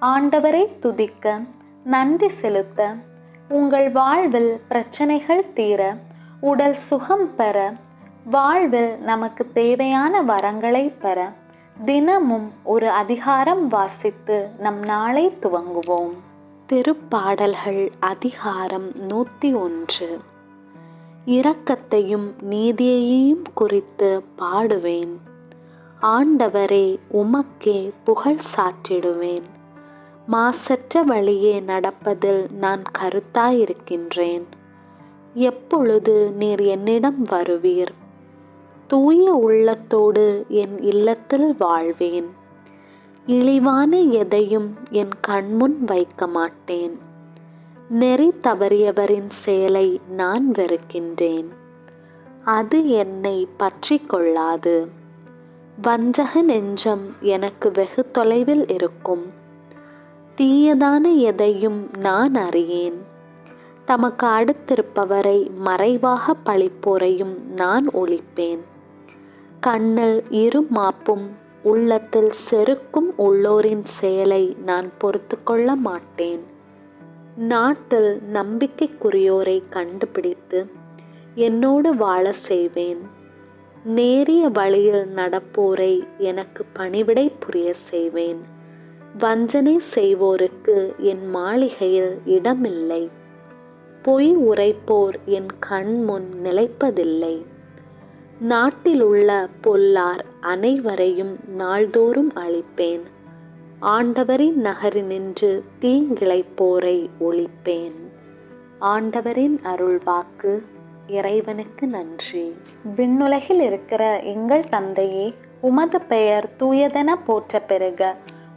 ஆண்டவரை துதிக்க நன்றி செலுத்த உங்கள் வாழ்வில் பிரச்சனைகள் தீர உடல் சுகம் பெற வாழ்வில் நமக்கு தேவையான வரங்களை பெற தினமும் ஒரு அதிகாரம் வாசித்து நம் நாளை துவங்குவோம். திருப்பாடல்கள் அதிகாரம் நூற்றி ஒன்று. இரக்கத்தையும் நீதியையும் குறித்து பாடுவேன். ஆண்டவரே உமக்கே புகழ் சாற்றிடுவேன். மாசற்ற வழியே நடப்பதில் நான் கருத்தாயிருக்கின்றேன். எப்பொழுது நீர் என்னிடம் வருவீர்? தூய உள்ளத்தோடு என் இல்லத்தில் வாழ்வேன். இழிவான எதையும் என் கண்முன் வைக்க மாட்டேன். நெறி தவறியவரின் செயலை நான் வெறுக்கின்றேன். அது என்னை பற்றி கொள்ளாது. வஞ்சக நெஞ்சம் எனக்கு வெகு தொலைவில் இருக்கும். தீயதான எதையும் நான் அறியேன். தமக்கு அடுத்திருப்பவரை மறைவாக பழிப்போரையும் நான் ஒழிப்பேன். கண்ணில் இரு மாப்பும் உள்ளத்தில் செருக்கும் உள்ளோரின் செயலை நான் பொறுத்து கொள்ள மாட்டேன். நாட்டில் நம்பிக்கைக்குரியோரை கண்டுபிடித்து என்னோடு வாழ செய்வேன். நேரிய வழியில் நடப்போரை எனக்கு பணிவிடை புரிய செய்வேன். வஞ்சனை செய்வோருக்கு என் மாளிகையில் இடமில்லை. பொய் உரைப்போர் என் கண் முன் நிலைப்பதில்லை. நாட்டிலுள்ள பொல்லார் அனைவரையும் நாள்தோறும் அழிப்பேன். ஆண்டவரின் நகரினின்று தீங்கிழைப்போரை ஒழிப்பேன். ஆண்டவரின் அருள்வாக்கு இறைவனுக்கு நன்றி. விண்ணுலகில் இருக்கிற எங்கள் தந்தையே உமது பெயர் தூயதென போற்ற பெறுக